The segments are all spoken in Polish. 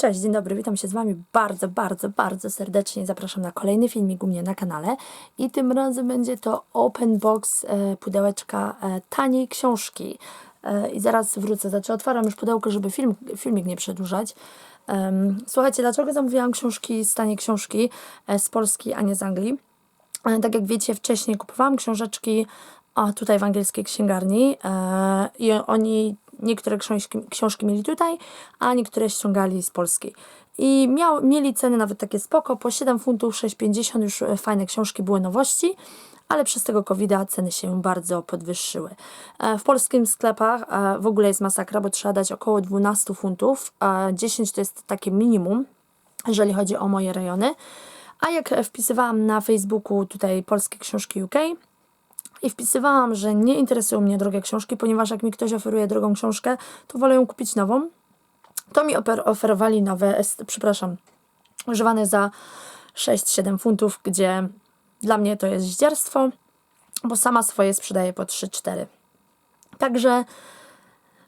Cześć, dzień dobry, witam się z Wami bardzo, bardzo, bardzo serdecznie. Zapraszam na kolejny filmik u mnie na kanale i tym razem będzie to open box e, pudełeczka e, taniej książki. E, I zaraz wrócę, znaczy otwaram już pudełko, żeby film, filmik nie przedłużać. Em, słuchajcie, dlaczego zamówiłam książki z taniej książki e, z Polski, a nie z Anglii? E, Tak jak wiecie, wcześniej kupowałam książeczki a tutaj w angielskiej księgarni e, i oni niektóre książki, książki mieli tutaj, a niektóre ściągali z polskiej. I miał, mieli ceny nawet takie spoko, po 7 funtów, 6,50 już e, fajne książki, były nowości, ale przez tego covid ceny się bardzo podwyższyły. E, W polskim sklepach e, w ogóle jest masakra, bo trzeba dać około 12 funtów, a 10 to jest takie minimum, jeżeli chodzi o moje rejony. A jak wpisywałam na Facebooku tutaj polskie książki UK i wpisywałam, że nie interesują mnie drogie książki, ponieważ jak mi ktoś oferuje drogą książkę, to wolę ją kupić nową, to mi ofer- oferowali nowe, przepraszam, używane za 6-7 funtów, gdzie dla mnie to jest zdzierstwo, bo sama swoje sprzedaję po 3-4. Także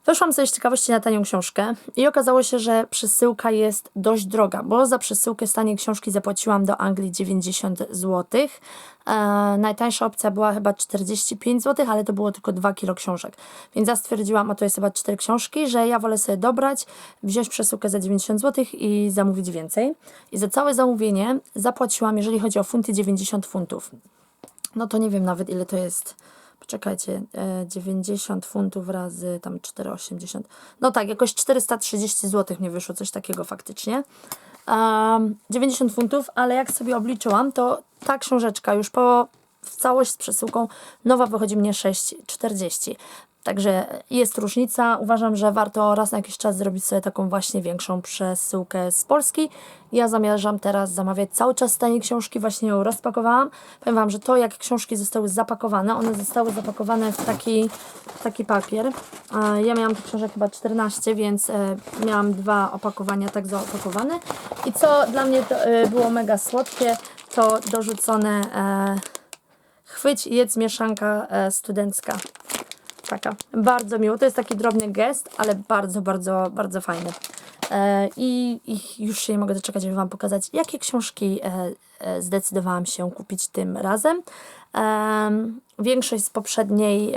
Weszłam sobie z ciekawości na tanią książkę i okazało się, że przesyłka jest dość droga, bo za przesyłkę z taniej książki zapłaciłam do Anglii 90 zł. E, najtańsza opcja była chyba 45 zł, ale to było tylko 2 kilo książek. Więc ja stwierdziłam, a to jest chyba 4 książki, że ja wolę sobie dobrać, wziąć przesyłkę za 90 zł i zamówić więcej. I za całe zamówienie zapłaciłam, jeżeli chodzi o funty, 90 funtów. No to nie wiem nawet ile to jest. Poczekajcie, e, 90 funtów razy tam 4,80. No tak, jakoś 430 zł mnie wyszło, coś takiego faktycznie. Um, 90 funtów, ale jak sobie obliczyłam, to ta książeczka już po w całość z przesyłką nowa wychodzi mnie 6,40. Także jest różnica. Uważam, że warto raz na jakiś czas zrobić sobie taką właśnie większą przesyłkę z Polski. Ja zamierzam teraz zamawiać cały czas tanie książki, właśnie ją rozpakowałam. Powiem Wam, że to jak książki zostały zapakowane, one zostały zapakowane w taki, w taki papier. Ja miałam tych książek chyba 14, więc e, miałam dwa opakowania tak zaopakowane. I co dla mnie e, było mega słodkie, to dorzucone e, chwyć, jedz mieszanka studencka. Taka. Bardzo miło. To jest taki drobny gest, ale bardzo, bardzo, bardzo fajny. E, I, I już się nie mogę doczekać, żeby Wam pokazać, jakie książki e, e, zdecydowałam się kupić tym razem. Em, większość z poprzedniej.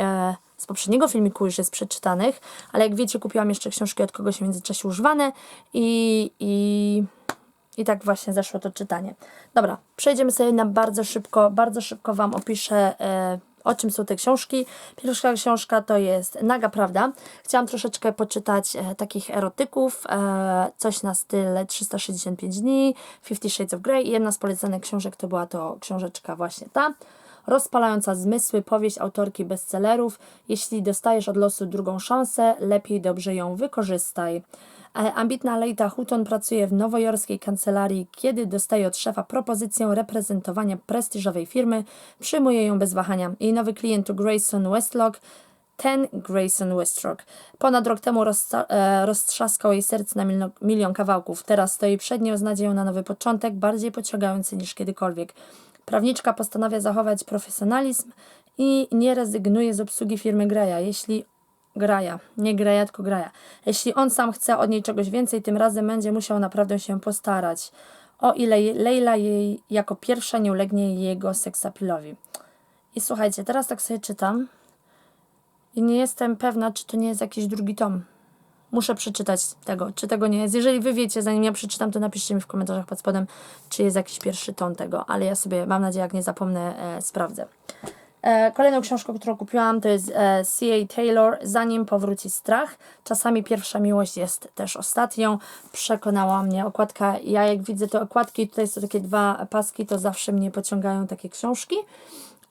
Z poprzedniego filmiku już jest przeczytanych, ale jak wiecie, kupiłam jeszcze książki od kogoś w międzyczasie używane i, i, i tak właśnie zeszło to czytanie. Dobra, przejdziemy sobie na bardzo szybko, bardzo szybko Wam opiszę o czym są te książki. Pierwsza książka to jest Naga Prawda. Chciałam troszeczkę poczytać e, takich erotyków, e, coś na styl 365 dni, Fifty Shades of Grey i jedna z polecanych książek to była to książeczka właśnie ta. Rozpalająca zmysły, powieść autorki bestsellerów. Jeśli dostajesz od losu drugą szansę, lepiej dobrze ją wykorzystaj. Ambitna Leita Hutton pracuje w nowojorskiej kancelarii. Kiedy dostaje od szefa propozycję reprezentowania prestiżowej firmy, przyjmuje ją bez wahania. Jej nowy klient to Grayson Westlock, ten Grayson Westrock. Ponad rok temu e, roztrzaskał jej serce na milion kawałków. Teraz stoi przed nią z nadzieją na nowy początek, bardziej pociągający niż kiedykolwiek. Prawniczka postanawia zachować profesjonalizm i nie rezygnuje z obsługi firmy Greya. Jeśli Graja, nie Greja, tylko Graja. Jeśli on sam chce od niej czegoś więcej, tym razem będzie musiał naprawdę się postarać. O ile Leila jej jako pierwsza nie ulegnie jego seksapilowi. I słuchajcie, teraz tak sobie czytam i nie jestem pewna, czy to nie jest jakiś drugi tom. Muszę przeczytać tego, czy tego nie jest. Jeżeli wy wiecie, zanim ja przeczytam, to napiszcie mi w komentarzach pod spodem, czy jest jakiś pierwszy tom tego, ale ja sobie, mam nadzieję, jak nie zapomnę, e, sprawdzę. E, kolejną książką, którą kupiłam, to jest e, C.A. Taylor, Zanim powróci strach. Czasami pierwsza miłość jest też ostatnią. Przekonała mnie okładka. Ja jak widzę te okładki, tutaj są takie dwa paski, to zawsze mnie pociągają takie książki.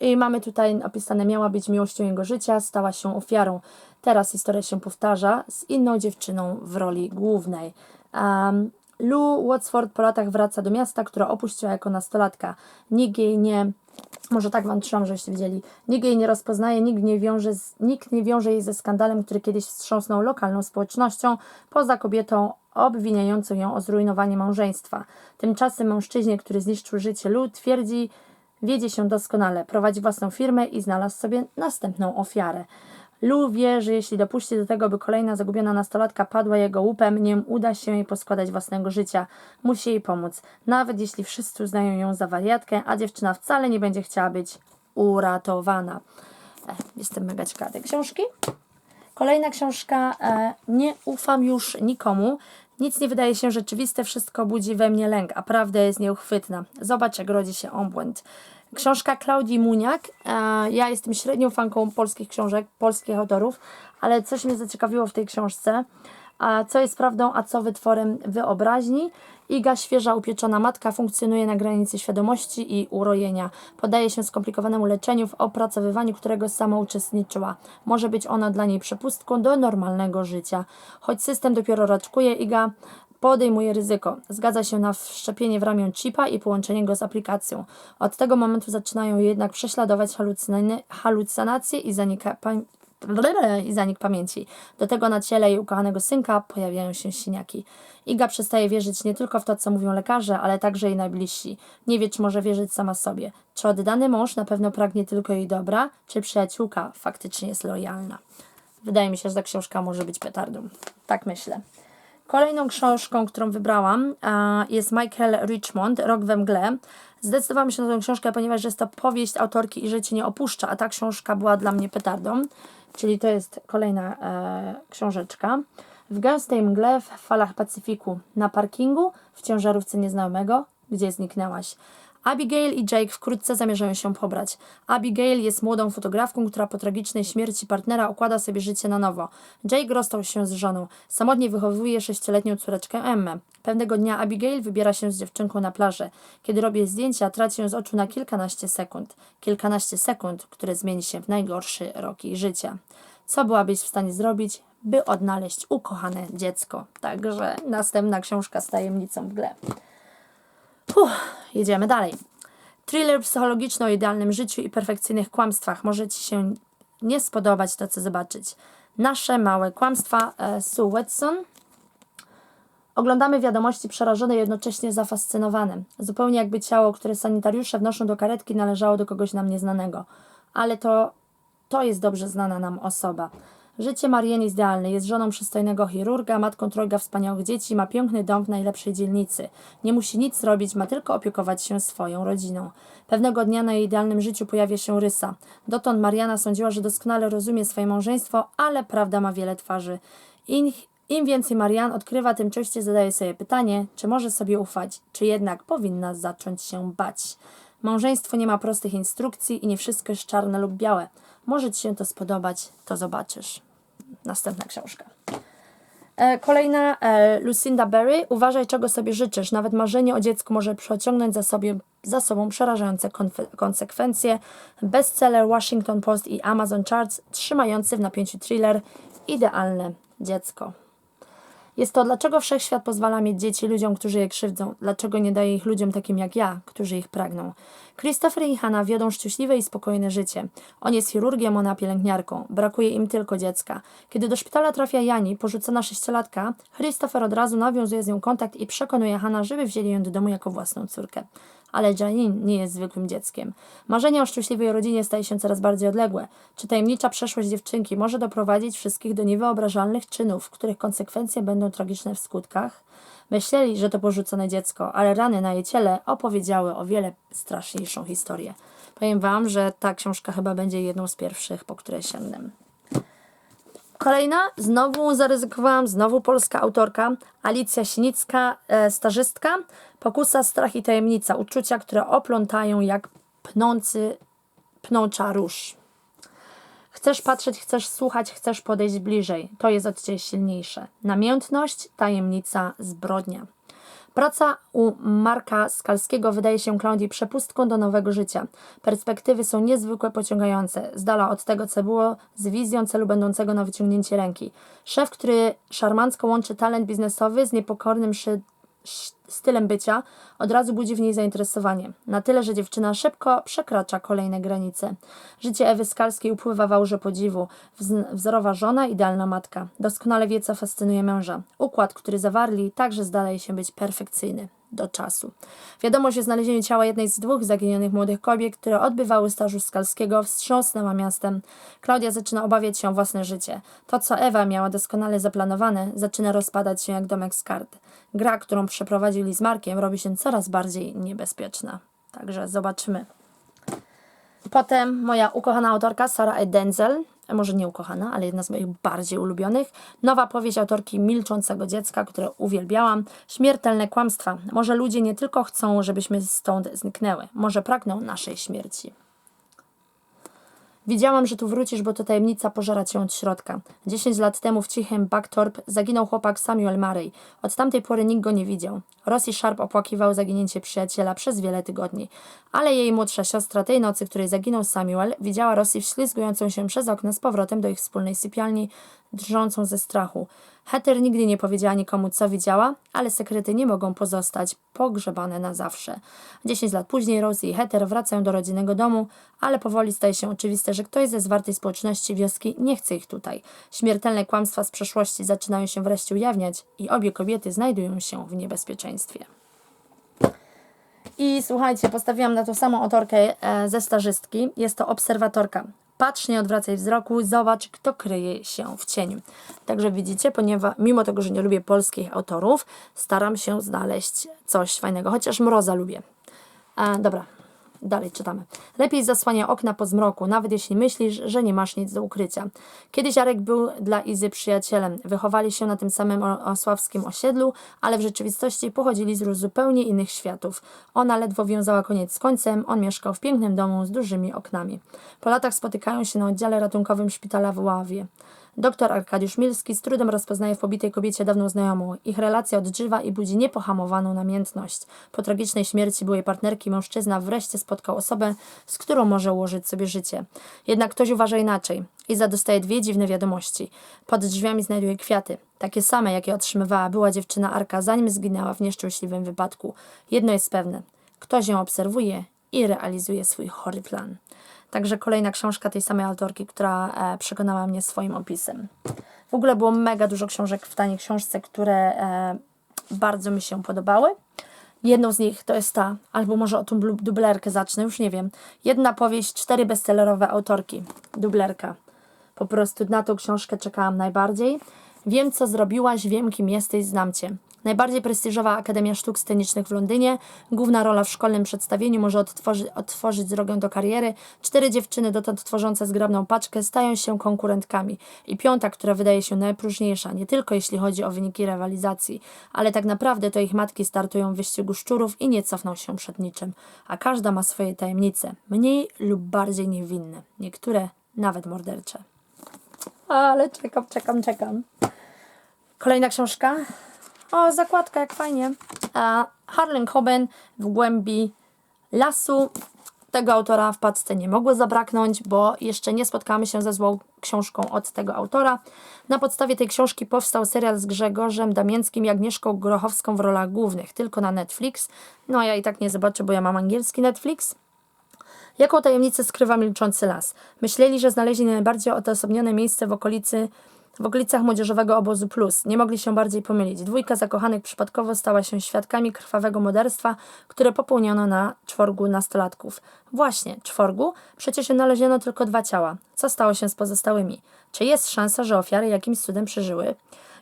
I mamy tutaj opisane, miała być miłością jego życia, stała się ofiarą. Teraz historia się powtarza z inną dziewczyną w roli głównej. Um, Lou Watsford po latach wraca do miasta, które opuściła jako nastolatka. Nikt jej nie może tak Wam trzymam, żebyście wiedzieli. Nikt jej nie rozpoznaje, nikt nie, wiąże z, nikt nie wiąże jej ze skandalem, który kiedyś wstrząsnął lokalną społecznością, poza kobietą obwiniającą ją o zrujnowanie małżeństwa. Tymczasem mężczyźnie, który zniszczył życie Lu, twierdzi, wiedzie się doskonale, prowadzi własną firmę i znalazł sobie następną ofiarę. Lou wie, że jeśli dopuści do tego, by kolejna zagubiona nastolatka padła jego łupem, nie uda się jej poskładać własnego życia. Musi jej pomóc, nawet jeśli wszyscy uznają ją za wariatkę, a dziewczyna wcale nie będzie chciała być uratowana. E, Jestem mega ciekawa książki. Kolejna książka. E, nie ufam już nikomu. Nic nie wydaje się rzeczywiste, wszystko budzi we mnie lęk, a prawda jest nieuchwytna. Zobacz, jak rodzi się obłęd. Książka Klaudii Muniak. E, ja jestem średnią fanką polskich książek, polskich autorów, ale coś mnie zaciekawiło w tej książce. A co jest prawdą, a co wytworem wyobraźni. Iga, świeża, upieczona matka, funkcjonuje na granicy świadomości i urojenia. Podaje się skomplikowanemu leczeniu, w opracowywaniu którego sama uczestniczyła. Może być ona dla niej przepustką do normalnego życia. Choć system dopiero raczkuje, Iga podejmuje ryzyko. Zgadza się na wszczepienie w ramię chipa i połączenie go z aplikacją. Od tego momentu zaczynają jednak prześladować halucynacje, i zanika, i zanik pamięci. Do tego na ciele jej ukochanego synka pojawiają się siniaki. Iga przestaje wierzyć nie tylko w to, co mówią lekarze, ale także jej najbliżsi. Nie wie, czy może wierzyć sama sobie. Czy oddany mąż na pewno pragnie tylko jej dobra, czy przyjaciółka faktycznie jest lojalna. Wydaje mi się, że ta książka może być petardą. Tak myślę. Kolejną książką, którą wybrałam, jest Michael Richmond, Rok we mgle. Zdecydowałam się na tę książkę, ponieważ jest to powieść autorki i życie nie opuszcza, a ta książka była dla mnie petardą. Czyli to jest kolejna e, książeczka. W gęstej mgle, w falach Pacyfiku, na parkingu, w ciężarówce nieznajomego, gdzie zniknęłaś. Abigail i Jake wkrótce zamierzają się pobrać. Abigail jest młodą fotografką, która po tragicznej śmierci partnera układa sobie życie na nowo. Jake rozstał się z żoną. Samotnie wychowuje sześcioletnią córeczkę Emmę. Pewnego dnia Abigail wybiera się z dziewczynką na plażę. Kiedy robi zdjęcia, traci ją z oczu na kilkanaście sekund. Kilkanaście sekund, które zmieni się w najgorszy rok jej życia. Co byłabyś w stanie zrobić, by odnaleźć ukochane dziecko? Także następna książka z tajemnicą w gle. Uff, jedziemy dalej. Thriller psychologiczny o idealnym życiu i perfekcyjnych kłamstwach. Może Ci się nie spodobać to, co zobaczyć. Nasze małe kłamstwa. e, Sue Watson. Oglądamy wiadomości przerażone jednocześnie zafascynowane. Zupełnie jakby ciało, które sanitariusze wnoszą do karetki, należało do kogoś nam nieznanego. Ale to, to jest dobrze znana nam osoba. Życie jest idealne. Jest żoną przystojnego chirurga, matką trojga wspaniałych dzieci, ma piękny dom w najlepszej dzielnicy. Nie musi nic robić, ma tylko opiekować się swoją rodziną. Pewnego dnia na jej idealnym życiu pojawia się rysa. Dotąd Mariana sądziła, że doskonale rozumie swoje małżeństwo, ale prawda ma wiele twarzy. Im, im więcej Marian odkrywa, tym częściej zadaje sobie pytanie, czy może sobie ufać, czy jednak powinna zacząć się bać. Małżeństwo nie ma prostych instrukcji i nie wszystko jest czarne lub białe. Może Ci się to spodobać, to zobaczysz. Następna książka. E, Kolejna e, Lucinda Berry. Uważaj, czego sobie życzysz. Nawet marzenie o dziecku może pociągnąć za, sobie, za sobą przerażające konsekwencje. Bestseller Washington Post i Amazon Charts, trzymający w napięciu thriller Idealne dziecko. Jest to, dlaczego wszechświat pozwala mieć dzieci ludziom, którzy je krzywdzą, dlaczego nie daje ich ludziom takim jak ja, którzy ich pragną. Christopher i Hannah wiodą szczęśliwe i spokojne życie. On jest chirurgiem, ona pielęgniarką. Brakuje im tylko dziecka. Kiedy do szpitala trafia Jani, porzucona sześciolatka, Christopher od razu nawiązuje z nią kontakt i przekonuje Hannah, żeby wzięli ją do domu jako własną córkę. Ale Janine nie jest zwykłym dzieckiem. Marzenie o szczęśliwej rodzinie staje się coraz bardziej odległe. Czy tajemnicza przeszłość dziewczynki może doprowadzić wszystkich do niewyobrażalnych czynów, których konsekwencje będą tragiczne w skutkach? Myśleli, że to porzucone dziecko, ale rany na jej ciele opowiedziały o wiele straszniejszą historię. Powiem Wam, że ta książka chyba będzie jedną z pierwszych, po której sięgnę. Kolejna, znowu zaryzykowałam, znowu polska autorka, Alicja Sinicka, e, Pokusa, strach i tajemnica, uczucia, które oplątają jak pnący, pnącza róż. Chcesz patrzeć, chcesz słuchać, chcesz podejść bliżej. To jest od Ciebie silniejsze. Namiętność, tajemnica, zbrodnia. Praca u Marka Skalskiego wydaje się Klaudii przepustką do nowego życia. Perspektywy są niezwykle pociągające, z dala od tego, co było, z wizją celu będącego na wyciągnięcie ręki. Szef, który szarmancko łączy talent biznesowy z niepokornym szy- stylem bycia, od razu budzi w niej zainteresowanie. Na tyle, że dziewczyna szybko przekracza kolejne granice. Życie Ewy Skalskiej upływa w aurze podziwu. Wz- wzorowa żona, idealna matka. Doskonale wie, co fascynuje męża. Układ, który zawarli, także zdaje się być perfekcyjny do czasu. Wiadomość o znalezieniu ciała jednej z dwóch zaginionych młodych kobiet, które odbywały stażu Skalskiego, wstrząsnęła miastem. Klaudia zaczyna obawiać się o własne życie. To, co Ewa miała doskonale zaplanowane, zaczyna rozpadać się jak domek z kart. Gra, którą przeprowadzili z Markiem, robi się coraz bardziej niebezpieczna. Także zobaczymy. Potem moja ukochana autorka Sara E. Denzel, może nie ukochana, ale jedna z moich bardziej ulubionych. Nowa powieść autorki Milczącego Dziecka, które uwielbiałam. Śmiertelne kłamstwa. Może ludzie nie tylko chcą, żebyśmy stąd zniknęły, może pragną naszej śmierci. Widziałam, że tu wrócisz, bo to tajemnica pożera cię od środka. Dziesięć lat temu w cichym Backtorp zaginął chłopak Samuel Murray. Od tamtej pory nikt go nie widział. Rosji Sharp opłakiwał zaginięcie przyjaciela przez wiele tygodni. Ale jej młodsza siostra tej nocy, której zaginął Samuel, widziała Rosji wślizgującą się przez okno z powrotem do ich wspólnej sypialni, drżącą ze strachu. Heather nigdy nie powiedziała nikomu, co widziała, ale sekrety nie mogą pozostać pogrzebane na zawsze. Dziesięć lat później Rosie i Heather wracają do rodzinnego domu, ale powoli staje się oczywiste, że ktoś ze zwartej społeczności wioski nie chce ich tutaj. Śmiertelne kłamstwa z przeszłości zaczynają się wreszcie ujawniać i obie kobiety znajdują się w niebezpieczeństwie. I słuchajcie, postawiłam na tą samą autorkę e, ze stażystki. Jest to obserwatorka. Patrz, nie odwracaj wzroku, zobacz, kto kryje się w cieniu. Także widzicie, ponieważ mimo tego, że nie lubię polskich autorów, staram się znaleźć coś fajnego, chociaż mroza lubię. E, dobra, dalej czytamy. Lepiej zasłania okna po zmroku, nawet jeśli myślisz, że nie masz nic do ukrycia. Kiedyś Jarek był dla Izy przyjacielem. Wychowali się na tym samym osławskim osiedlu, ale w rzeczywistości pochodzili z zupełnie innych światów. Ona ledwo wiązała koniec z końcem, on mieszkał w pięknym domu z dużymi oknami. Po latach spotykają się na oddziale ratunkowym szpitala w Ławie. Doktor Arkadiusz Milski z trudem rozpoznaje w pobitej kobiecie dawną znajomą. Ich relacja odżywa i budzi niepohamowaną namiętność. Po tragicznej śmierci byłej partnerki mężczyzna wreszcie spotkał osobę, z którą może ułożyć sobie życie. Jednak ktoś uważa inaczej. Iza dostaje dwie dziwne wiadomości. Pod drzwiami znajduje kwiaty. Takie same, jakie otrzymywała była dziewczyna Arka, zanim zginęła w nieszczęśliwym wypadku. Jedno jest pewne. Ktoś ją obserwuje i realizuje swój chory plan. Także kolejna książka tej samej autorki, która e, przekonała mnie swoim opisem. W ogóle było mega dużo książek w taniej książce, które e, bardzo mi się podobały. Jedną z nich to jest ta, albo może o tą dublerkę zacznę, już nie wiem. Jedna powieść, cztery bestsellerowe autorki. Dublerka. Po prostu na tą książkę czekałam najbardziej. Wiem, co zrobiłaś, wiem, kim jesteś, znam cię. Najbardziej prestiżowa Akademia Sztuk Scenicznych w Londynie. Główna rola w szkolnym przedstawieniu może odtworzy, otworzyć drogę do kariery. Cztery dziewczyny dotąd tworzące zgrabną paczkę stają się konkurentkami. I piąta, która wydaje się najpróżniejsza, nie tylko jeśli chodzi o wyniki rywalizacji, ale tak naprawdę to ich matki startują w wyścigu szczurów i nie cofną się przed niczym. A każda ma swoje tajemnice, mniej lub bardziej niewinne. Niektóre nawet mordercze. Ale czekam, czekam, czekam. Kolejna książka. O, zakładka, jak fajnie. A Harlan Coben w głębi lasu. Tego autora w paczce nie mogło zabraknąć, bo jeszcze nie spotkamy się ze złą książką od tego autora. Na podstawie tej książki powstał serial z Grzegorzem Damięckim i Agnieszką Grochowską w rolach głównych, tylko na Netflix. No ja i tak nie zobaczę, bo ja mam angielski Netflix. Jaką tajemnicę skrywa milczący las? Myśleli, że znaleźli najbardziej odosobnione miejsce w okolicy w okolicach młodzieżowego obozu Plus. Nie mogli się bardziej pomylić. Dwójka zakochanych przypadkowo stała się świadkami krwawego morderstwa, które popełniono na czworgu nastolatków. Właśnie, czworgu? Przecież znaleziono tylko dwa ciała. Co stało się z pozostałymi? Czy jest szansa, że ofiary jakimś cudem przeżyły?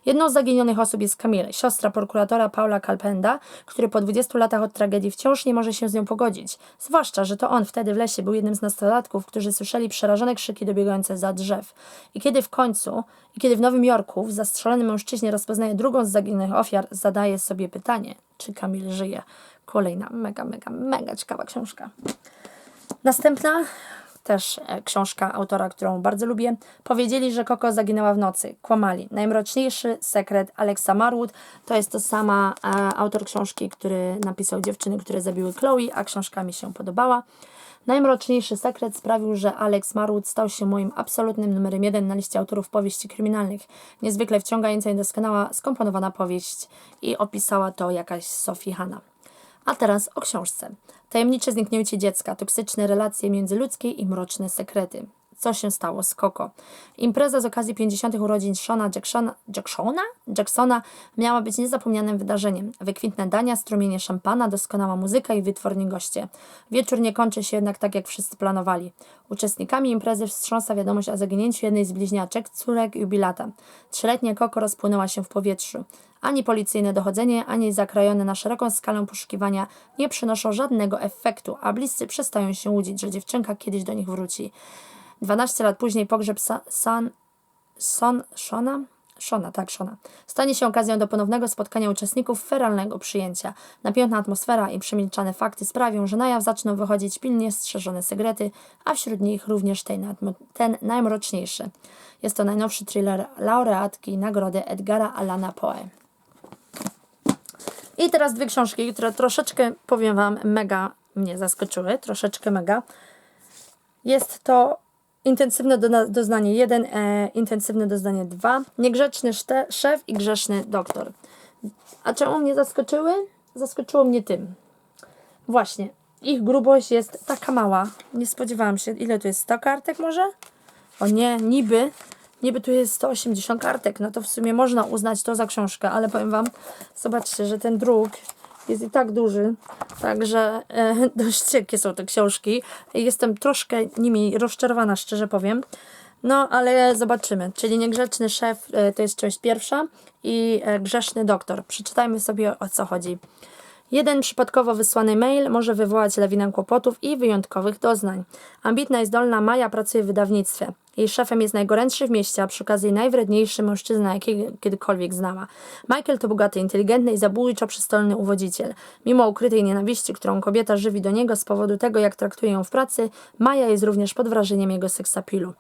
Jedną z zaginionych osób jest Camille, siostra prokuratora Paula Kalpenda, który po 20 latach od tragedii wciąż nie może się z nią pogodzić. Zwłaszcza, że to on wtedy w lesie był jednym z nastolatków, którzy słyszeli przerażone krzyki dobiegające za drzew. I kiedy w końcu, i kiedy w Nowym Jorku w zastrzelonym mężczyźnie rozpoznaje drugą z zaginionych ofiar, zadaje sobie pytanie, czy Camille żyje. Kolejna mega, mega, mega ciekawa książka. Następna, też e, książka autora, którą bardzo lubię. Powiedzieli, że Koko zaginęła w nocy. Kłamali. Najmroczniejszy sekret Alexa Marwood to jest to sama e, autor książki, który napisał Dziewczyny, które zabiły Chloe, a książka mi się podobała. Najmroczniejszy sekret sprawił, że Alex Marwood stał się moim absolutnym numerem jeden na liście autorów powieści kryminalnych. Niezwykle wciągająca i doskonała skomponowana powieść i opisała to jakaś Sophie Hanna. A teraz o książce. Tajemnicze zniknięcie dziecka, toksyczne relacje międzyludzkie i mroczne sekrety. Co się stało z Coco? Impreza z okazji 50. urodzin Shona Jacksona, Jacksona? Jacksona miała być niezapomnianym wydarzeniem. Wykwintne dania, strumienie szampana, doskonała muzyka i wytworni goście. Wieczór nie kończy się jednak tak, jak wszyscy planowali. Uczestnikami imprezy wstrząsa wiadomość o zaginięciu jednej z bliźniaczek, córek jubilata. Trzyletnia Coco rozpłynęła się w powietrzu. Ani policyjne dochodzenie, ani zakrojone na szeroką skalę poszukiwania nie przynoszą żadnego efektu, a bliscy przestają się łudzić, że dziewczynka kiedyś do nich wróci. 12 lat później pogrzeb Sa San... Son... Shona? Tak, Shona. Stanie się okazją do ponownego spotkania uczestników feralnego przyjęcia. Napięta atmosfera i przemilczane fakty sprawią, że na jaw zaczną wychodzić pilnie strzeżone sekrety, a wśród nich również ten, ten najmroczniejszy. Jest to najnowszy thriller laureatki nagrody Edgara Allana Poe. I teraz dwie książki, które troszeczkę, powiem Wam, mega mnie zaskoczyły, troszeczkę mega. Jest to intensywne do, doznanie 1, e, intensywne doznanie 2, niegrzeczny szte, szef i grzeszny doktor. A czemu mnie zaskoczyły? Zaskoczyło mnie tym. Właśnie, ich grubość jest taka mała. Nie spodziewałam się, ile tu jest 100 kartek może? O nie, niby, niby tu jest 180 kartek, no to w sumie można uznać to za książkę, ale powiem Wam, zobaczcie, że ten druk jest i tak duży, także e, dość cienkie są te książki. Jestem troszkę nimi rozczarowana, szczerze powiem. No, ale zobaczymy. Czyli niegrzeczny szef e, to jest część pierwsza i e, grzeszny doktor. Przeczytajmy sobie o co chodzi. Jeden przypadkowo wysłany mail może wywołać lawinę kłopotów i wyjątkowych doznań. Ambitna i zdolna Maja pracuje w wydawnictwie. Jej szefem jest najgorętszy w mieście, a przy okazji najwredniejszy mężczyzna, jakiego kiedykolwiek znała. Michael to bogaty, inteligentny i zabójczo przystolny uwodziciel. Mimo ukrytej nienawiści, którą kobieta żywi do niego z powodu tego, jak traktuje ją w pracy, Maja jest również pod wrażeniem jego seksapilu.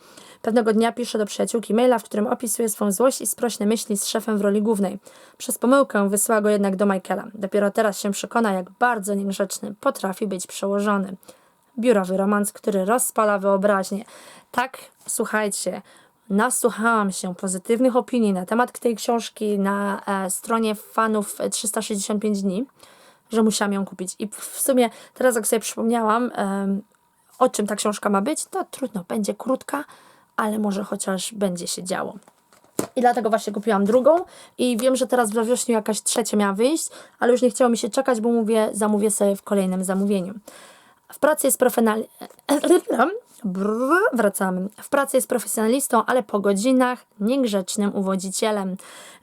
Pewnego dnia pisze do przyjaciółki maila, w którym opisuje swą złość i sprośne myśli z szefem w roli głównej. Przez pomyłkę wysyła go jednak do Michaela. Dopiero teraz się przekona, jak bardzo niegrzeczny potrafi być przełożony biurowy romans, który rozpala wyobraźnię. Tak, słuchajcie, nasłuchałam się pozytywnych opinii na temat tej książki na e, stronie fanów 365 dni, że musiałam ją kupić. I w sumie teraz jak sobie przypomniałam, e, o czym ta książka ma być, to trudno, będzie krótka, ale może chociaż będzie się działo. I dlatego właśnie kupiłam drugą i wiem, że teraz we wrześniu jakaś trzecia miała wyjść, ale już nie chciało mi się czekać, bo mówię, zamówię sobie w kolejnym zamówieniu. W pracy jest profesjonalistą. Wracamy. W pracy jest profesjonalistą, ale po godzinach niegrzecznym uwodzicielem.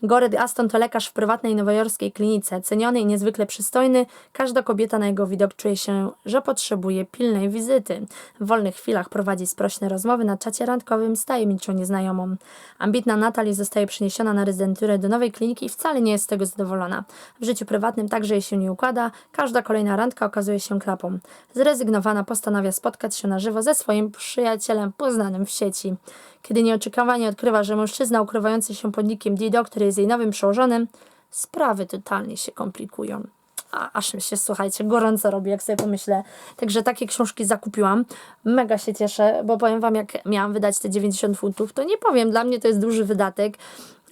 Goret Aston to lekarz w prywatnej nowojorskiej klinice. Ceniony i niezwykle przystojny, każda kobieta na jego widok czuje się, że potrzebuje pilnej wizyty. W wolnych chwilach prowadzi sprośne rozmowy na czacie randkowym z tajemniczą nieznajomą. Ambitna Natalie zostaje przeniesiona na rezydenturę do nowej kliniki i wcale nie jest z tego zadowolona. W życiu prywatnym także jej się nie układa, każda kolejna randka okazuje się klapą. Zrezygnowana postanawia spotkać się na żywo ze swoim przyjacielem poznanym w sieci. Kiedy nieoczekiwanie odkrywa, że mężczyzna ukrywający się pod nikiem Dido, który jest jej nowym przełożonym, sprawy totalnie się komplikują. A, aż mi się, słuchajcie, gorąco robi, jak sobie pomyślę. Także takie książki zakupiłam. Mega się cieszę, bo powiem Wam, jak miałam wydać te 90 funtów, to nie powiem, dla mnie to jest duży wydatek,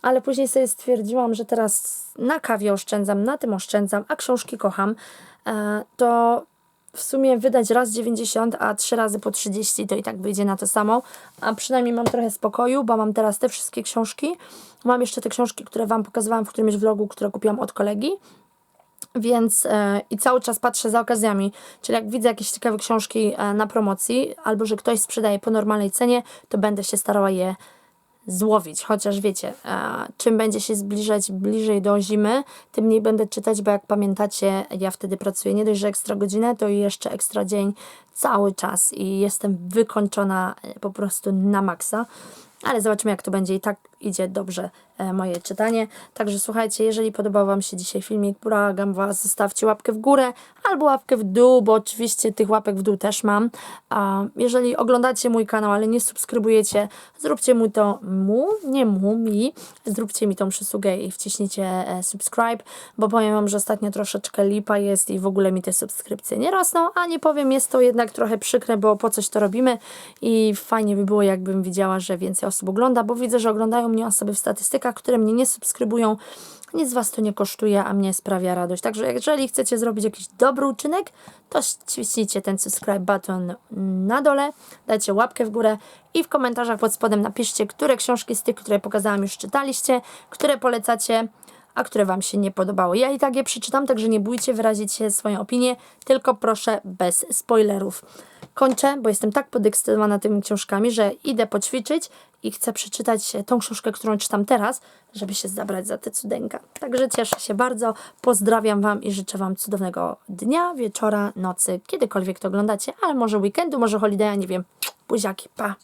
ale później sobie stwierdziłam, że teraz na kawie oszczędzam, na tym oszczędzam, a książki kocham, e, to w sumie wydać raz 90, a trzy razy po 30 to i tak wyjdzie na to samo, a przynajmniej mam trochę spokoju, bo mam teraz te wszystkie książki. Mam jeszcze te książki, które Wam pokazywałam w którymś vlogu, które kupiłam od kolegi. Więc e, i cały czas patrzę za okazjami, czyli jak widzę jakieś ciekawe książki e, na promocji, albo że ktoś sprzedaje po normalnej cenie, to będę się starała je złowić, chociaż wiecie, e, czym będzie się zbliżać bliżej do zimy, tym mniej będę czytać, bo jak pamiętacie, ja wtedy pracuję nie dość, że ekstra godzinę, to jeszcze ekstra dzień cały czas i jestem wykończona e, po prostu na maksa. ale zobaczymy jak to będzie i tak idzie dobrze e, moje czytanie. Także słuchajcie, jeżeli podobał Wam się dzisiaj filmik, błagam Was, zostawcie łapkę w górę albo łapkę w dół, bo oczywiście tych łapek w dół też mam. Jeżeli oglądacie mój kanał, ale nie subskrybujecie, zróbcie mu to mu, nie mu, mi, zróbcie mi tą przysługę i wciśnijcie e, subscribe, bo powiem Wam, że ostatnio troszeczkę lipa jest i w ogóle mi te subskrypcje nie rosną, a nie powiem, jest to jednak trochę przykre, bo po coś to robimy i fajnie by było, jakbym widziała, że więcej osób ogląda, bo widzę, że oglądają mnie osoby w statystykach, które mnie nie subskrybują. Nic Was to nie kosztuje, a mnie sprawia radość. Także jeżeli chcecie zrobić jakiś dobry uczynek, to wciśnijcie ten subscribe button na dole, dajcie łapkę w górę i w komentarzach pod spodem napiszcie, które książki z tych, które pokazałam już czytaliście, które polecacie, a które Wam się nie podobały. Ja i tak je przeczytam, także nie bójcie wyrazić się swoją opinię, tylko proszę bez spoilerów. Kończę, bo jestem tak podekscytowana tymi książkami, że idę poćwiczyć i chcę przeczytać tą książkę, którą czytam teraz, żeby się zabrać za tę cudeńka. Także cieszę się bardzo, pozdrawiam Wam i życzę Wam cudownego dnia, wieczora, nocy, kiedykolwiek to oglądacie, ale może weekendu, może holidaya, nie wiem. Buziaki, pa!